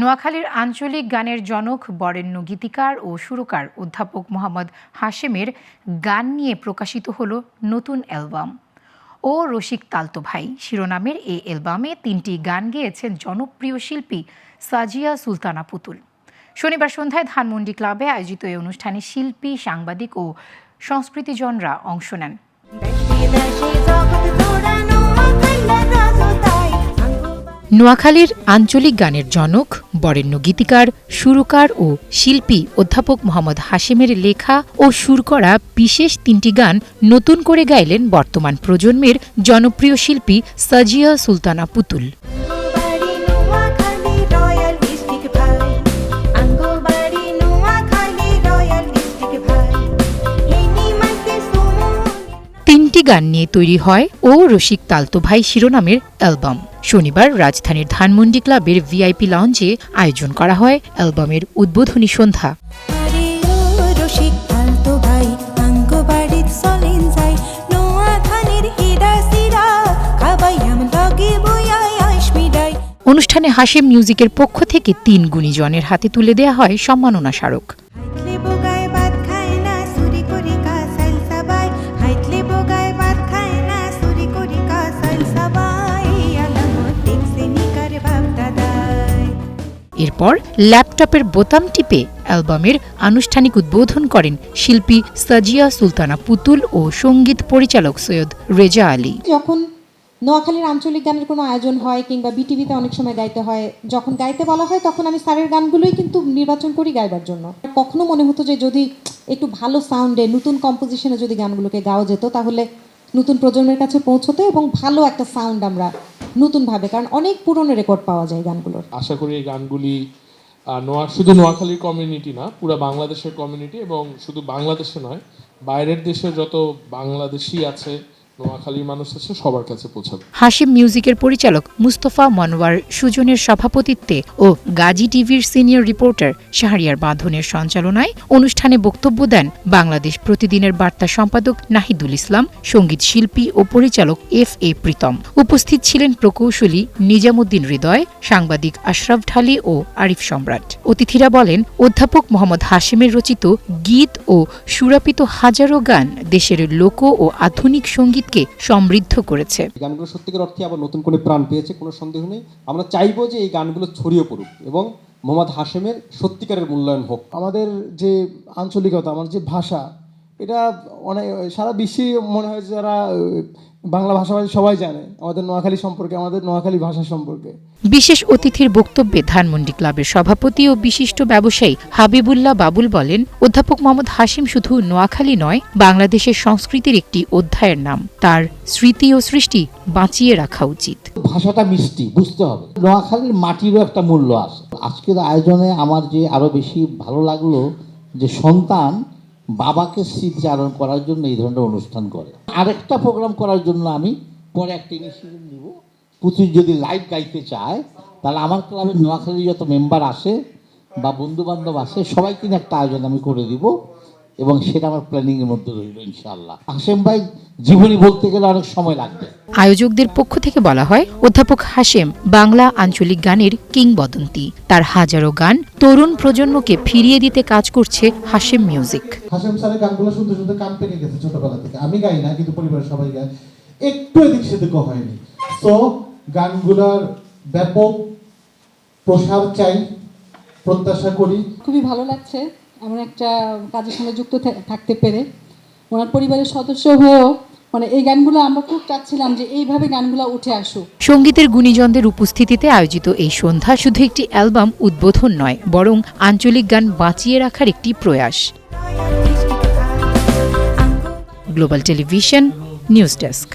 নোয়াখালীর আঞ্চলিক গানের জনক বরেণ্য গীতিকার ও সুরকার অধ্যাপক মোহাম্মদ হাশেমের গান নিয়ে প্রকাশিত হলো নতুন অ্যালবাম। ও রসিক তালতো ভাই শিরোনামের এই অ্যালবামে তিনটি গান গেয়েছেন জনপ্রিয় শিল্পী সাজিয়া সুলতানা পুতুল। শনিবার সন্ধ্যায় ধানমন্ডি ক্লাবে আয়োজিত এই অনুষ্ঠানে শিল্পী, সাংবাদিক ও সংস্কৃতিজনরা অংশ নেন। নোয়াখালীর আঞ্চলিক গানের জনক, বরেণ্য গীতিকার, সুরকার ও শিল্পী অধ্যাপক মোহাম্মদ হাশেমের লেখা ও সুর করা বিশেষ তিনটি গান নতুন করে গাইলেন বর্তমান প্রজন্মের জনপ্রিয় শিল্পী সাজিয়া সুলতানা পুতুল। তিনটি গান নিয়ে তৈরি হয় ও রসিক তালতো ভাই শিরোনামের অ্যালবাম। শনিবার রাজধানীর ধানমন্ডি ক্লাবের ভিআইপি লঞ্চে আয়োজন করা হয় অ্যালবামের উদ্বোধনী সন্ধ্যা। অনুষ্ঠানে হাসিম মিউজিকের পক্ষ থেকে তিন গুণীজনের হাতে তুলে দেয়া হয় সম্মাননা স্মারক। এরপর ল্যাপটপের বোতাম টিপে অ্যালবামের আনুষ্ঠানিক উদ্বোধন করেন শিল্পী সাজিয়া সুলতানা পুতুল ও সংগীত পরিচালক সৈয়দ রেজা আলী। যখন নোয়াখালীর আঞ্চলিক গানের কোনো আয়োজন হয় কিংবা বিটিভিতে অনেক সময় গাইতে হয়, যখন গাইতে বলা হয় তখন আমি স্যারের গানগুলোই কিন্তু নির্বাচন করি গাইবার জন্য। কখনো মনে হতো যে যদি একটু ভালো সাউন্ডে নতুন কম্পোজিশনে যদি গানগুলোকে গাওয়া যেত, তাহলে নতুন প্রজন্মের কাছে পৌঁছতো এবং ভালো একটা সাউন্ড আমরা নতুনভাবে, কারণ অনেক পুরনো রেকর্ড পাওয়া যায় গানগুলোর। আশা করি এই গানগুলি নোয়া, শুধু নোয়াখালীর কমিউনিটি না, পুরো বাংলাদেশের কমিউনিটি এবং শুধু বাংলাদেশে নয়, বাইরের দেশে যত বাংলাদেশি আছে নোয়াখালীর মানুষ সবার কাছে পৌঁছাবে। হাসিম মিউজিকের পরিচালক মুস্তফা মনোয়ার, সুজনের সভাপতিত্বে ও গাজী টিভির সিনিয়র রিপোর্টার শাহরিয়ার বাঁধনের সঞ্চালনায় অনুষ্ঠানে বক্তব্য দেন বাংলাদেশ প্রতিদিনের বার্তা সম্পাদক নাহিদুল ইসলাম, সংগীত শিল্পী ও পরিচালক এফ এ প্রীতম। উপস্থিত ছিলেন প্রকৌশলী নিজামুদ্দিন হৃদয়, সাংবাদিক আশরাফ ঢালি ও আরিফ সম্রাট। অতিথিরা বলেন, অধ্যাপক মোহাম্মদ হাশিমের রচিত গীত ও সুরাপিত হাজারো গান দেশের লোক ও আধুনিক সঙ্গীতকে সমৃদ্ধ করেছে। গানগুলো সত্যিকার অর্থে আবার নতুন করে প্রাণ পেয়েছে, কোনো সন্দেহ নেই। আমরা চাইব যে এই গানগুলো ছড়িয়ে পড়ুক এবং মোহাম্মদ হাশেমের সত্যিকারের মূল্যায়ন হোক। আমাদের যে আঞ্চলিকতা আমাদের যে ভাষা এটা অনেক সারা বিশ্বে মনে হয় যারা বাংলা ভাষাভাষী সবাই জানে আমাদের নোয়াখালী সম্পর্কে আমাদের নোয়াখালী ভাষা সম্পর্কে। বিশেষ অতিথির বক্তব্যে ধানমন্ডি ক্লাবের সভাপতি ও বিশিষ্ট ব্যবসায়ী হাবিবুল্লাহ বাবুল বলেন অধ্যাপক মোহাম্মদ হাশিম শুধু নোয়াখালী নয় বাংলাদেশের সংস্কৃতির একটি অধ্যায়ের নাম। তার স্মৃতি ও সৃষ্টি বাঁচিয়ে রাখা উচিত। ভাষাটা মিষ্টি বুঝতে হবে। নোয়াখালীর মাটিরও একটা মূল্য আছে। আজকের আয়োজনে আমার যে আরও বেশি ভালো লাগল যে সন্তান বাবাকে স্মৃতিচারণ করার জন্য এই ধরনের অনুষ্ঠান করে। আরেকটা প্রোগ্রাম করার জন্য আমি পরে একটা ইনিশিয়েটিভ নিব। পুতুল যদি লাইভ গাইতে চায়, তাহলে আমার ক্লাবের নোয়াখালীর যত মেম্বার আসে বা বন্ধু বান্ধব আসে, সবাইকে একটা আয়োজন আমি করে দিব। এবং সেটা আমার প্ল্যানিংয়ের মধ্যে রইল ইনশাল্লাহ হাসেম ভাই জীবনী বলতে গেলে অনেক সময় লাগবে। আয়োজকদের পক্ষ থেকে বলা হয় অধ্যাপক হাশেম বাংলা আঞ্চলিক গানের কিংবদন্তি। তার হাজারো গান তরুণ প্রজন্মকে ফিরিয়ে দিতে কাজ করছে হাশেম মিউজিক হাসেম স্যারের গানগুলো শুনতে শুনতে কান পেকে গেছে ছোটবেলা থেকে। আমি গাই না কিন্তু পরিবারের সবাই গায়। একটু এদিক সেদিক হয়নি। তো গানগুলোর ব্যাপক প্রসার চাই প্রত্যাশা করি। খুবই ভালো লাগছে। এমন একটা কাজের সঙ্গে যুক্ত থা- থাকতে পেরে ওনার পরিবারের সদস্য হয়েও মানে এই গানগুলো আমরা খুব চাচ্ছিলাম যে এইভাবে গানগুলো উঠে আসুক। সঙ্গীতের গুণীজনদের উপস্থিতিতে আয়োজিত এই সন্ধ্যা শুধু একটি অ্যালবাম উদ্বোধন নয় বরং আঞ্চলিক গান বাঁচিয়ে রাখার একটি প্রয়াস। Global television news desk